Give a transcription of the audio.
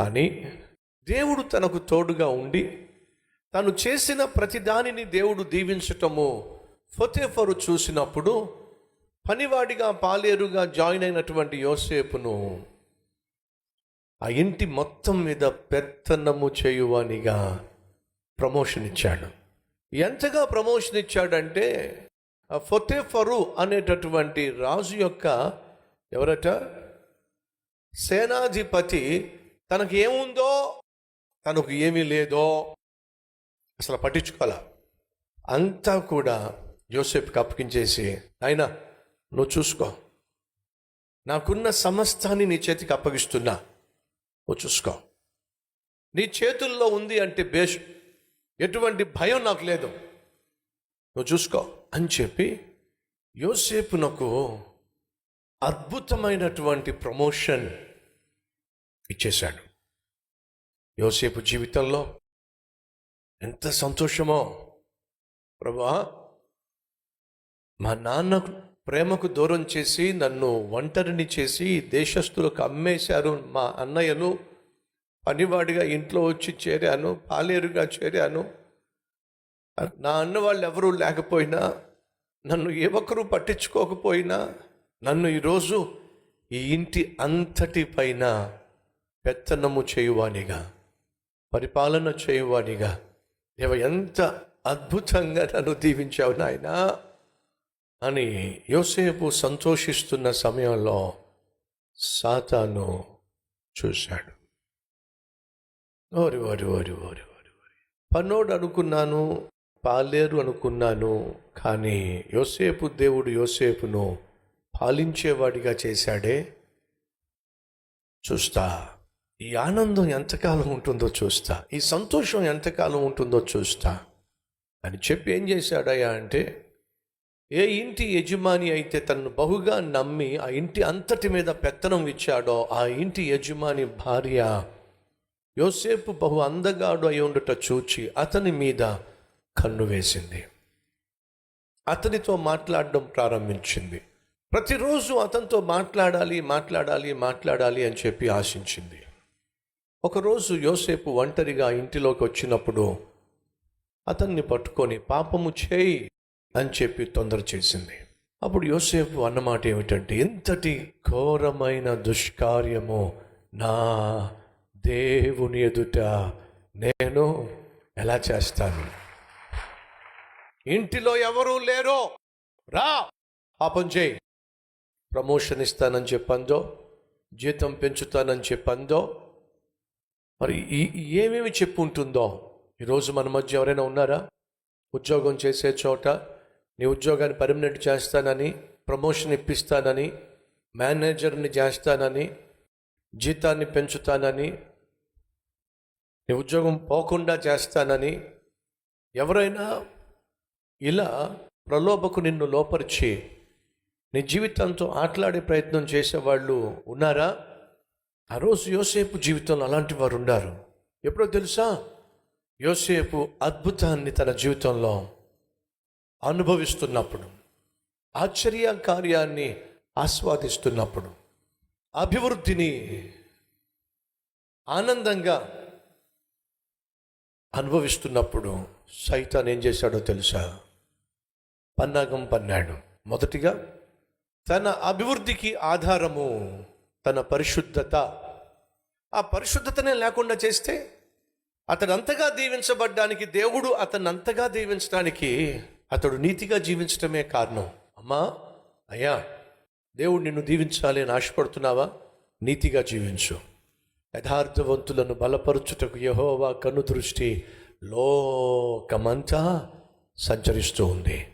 కానీ దేవుడు తనకు తోడుగా ఉండి తను చేసిన ప్రతిదానిని దేవుడు దీవించటము ఫొతేఫరు చూసినప్పుడు పనివాడిగా పాలేరుగా జాయిన్ అయినటువంటి యోసేపును ఆ ఇంటి మొత్తం మీద పెత్తనము చేయువానిగా ప్రమోషన్ ఇచ్చాడు. ఎంతగా ప్రమోషన్ ఇచ్చాడంటే ఫతేఫరు ఫొతేఫరు అనేటటువంటి రాజు యొక్క ఎవరట? సేనాధిపతి తనకు ఏముందో తనకు ఏమీ లేదో అసలు పట్టించుకోవాల? అంతా కూడా యోసేపుకి అప్పగించేసి ఆయన నువ్వు చూసుకో. నాకున్న సమస్తాన్ని నీ చేతికి అప్పగిస్తున్నా. నువ్వు చూసుకో. నీ చేతుల్లో ఉంది అంటే బేష్ ఎటువంటి భయం నాకు లేదు. నువ్వు చూసుకో. అని చెప్పి యోసేపునకు అద్భుతమైనటువంటి ప్రమోషన్ ఇచ్చేశాడు. యోసేపు జీవితంలో ఎంత సంతోషమో. ప్రభా మా నాన్న ప్రేమకు దూరం చేసి నన్ను ఒంటరిని చేసి దేశస్తులకు అమ్మేశారు మా అన్నయ్యలు పనివాడిగా ఇంట్లో వచ్చి చేరాను పాలేరుగా చేరాను. నా అన్న వాళ్ళు ఎవరూ లేకపోయినా నన్ను ఏ ఒక్కరూ పట్టించుకోకపోయినా నన్ను ఈరోజు ఈ ఇంటి అంతటి పైన పెత్తనము చేయువానిగా పరిపాలన చేయువానిగా దేవ ఎంత అద్భుతంగా నన్ను దీవించావు నాయనా అని యోసేపు సంతోషిస్తున్న సమయంలో సాతాను చూశాడు. ఓరి ఓరి ఓరి ఓరి ఓరి ఓరి. పన్నోడు అనుకున్నాను పాలేరు అనుకున్నాను కానీ యోసేపు దేవుడు యోసేపును పాలించేవాడిగా చేశాడే. చూస్తా. ఈ ఆనందం ఎంతకాలం ఉంటుందో చూస్తా. ఈ సంతోషం ఎంతకాలం ఉంటుందో చూస్తా. అని చెప్పి ఏం చేశాడయ్యా అంటే ఏ ఇంటి యజమాని అయితే తనను బహుగా నమ్మి ఆ ఇంటి అంతటి మీద పెత్తనం ఇచ్చాడో ఆ ఇంటి యజమాని భార్య యోసేపు బహు అందగాడు అయి ఉండుట చూచి అతని మీద కన్ను వేసింది. అతనితో మాట్లాడడం ప్రారంభించింది. ప్రతిరోజు అతనితో మాట్లాడాలి మాట్లాడాలి మాట్లాడాలి అని చెప్పి ఆశించింది. ఒకరోజు యోసేపు ఒంటరిగా ఇంటిలోకి వచ్చినప్పుడు అతన్ని పట్టుకొని పాపము చేయి అని చెప్పి తొందర చేసింది. అప్పుడు యోసేపు అన్నమాట ఏమిటంటే ఎంతటి ఘోరమైన దుష్కార్యము నా దేవుని ఎదుట నేను ఎలా చేస్తాను? ఇంటిలో ఎవరూ లేరో. రా పాపం చేయి. ప్రమోషన్ ఇస్తానని చెప్పందో జీతం పెంచుతానని చెప్పందో మరి ఈ ఏమేమి చెప్పు ఉంటుందో ఈరోజు మన మధ్య ఎవరైనా ఉన్నారా? ఉద్యోగం చేసే చోట నీ ఉద్యోగాన్ని పర్మనెంట్ చేస్తానని ప్రమోషన్ ఇప్పిస్తానని మేనేజర్ని చేస్తానని జీతాన్ని పెంచుతానని నీ ఉద్యోగం పోకుండా చేస్తానని ఎవరైనా ఇలా ప్రలోభకు నిన్ను లోపరిచి నీ జీవితంతో ఆటలాడే ప్రయత్నం చేసేవాళ్ళు ఉన్నారా? ఆ రోజు యోసేపు జీవితంలో అలాంటి వారు ఉన్నారు ఎప్పుడో తెలుసా? యోసేపు అద్భుతాన్ని తన జీవితంలో అనుభవిస్తున్నప్పుడు ఆశ్చర్య కార్యాన్ని ఆస్వాదిస్తున్నప్పుడు అభివృద్ధిని ఆనందంగా అనుభవిస్తున్నప్పుడు సైతాన్ ఏం చేశాడో తెలుసా? పన్నాగం పన్నాడు. మొదటిగా తన అభివృద్ధికి ఆధారము తన పరిశుద్ధత. ఆ పరిశుద్ధతనే లేకుండా చేస్తే అతడు అంతగా దీవించబడ్డానికి దేవుడు అతన్ని అంతగా దీవించడానికి అతడు నీతిగా జీవించడమే కారణం. అమ్మా అయ్యా దేవుడు నిన్ను దీవించాలి అని ఆశపడుతున్నావా? నీతిగా జీవించు. యథార్థవంతులను బలపరుచుటకు యహోవా కను దృష్టి లోకమంతా సంచరిస్తూ ఉంది.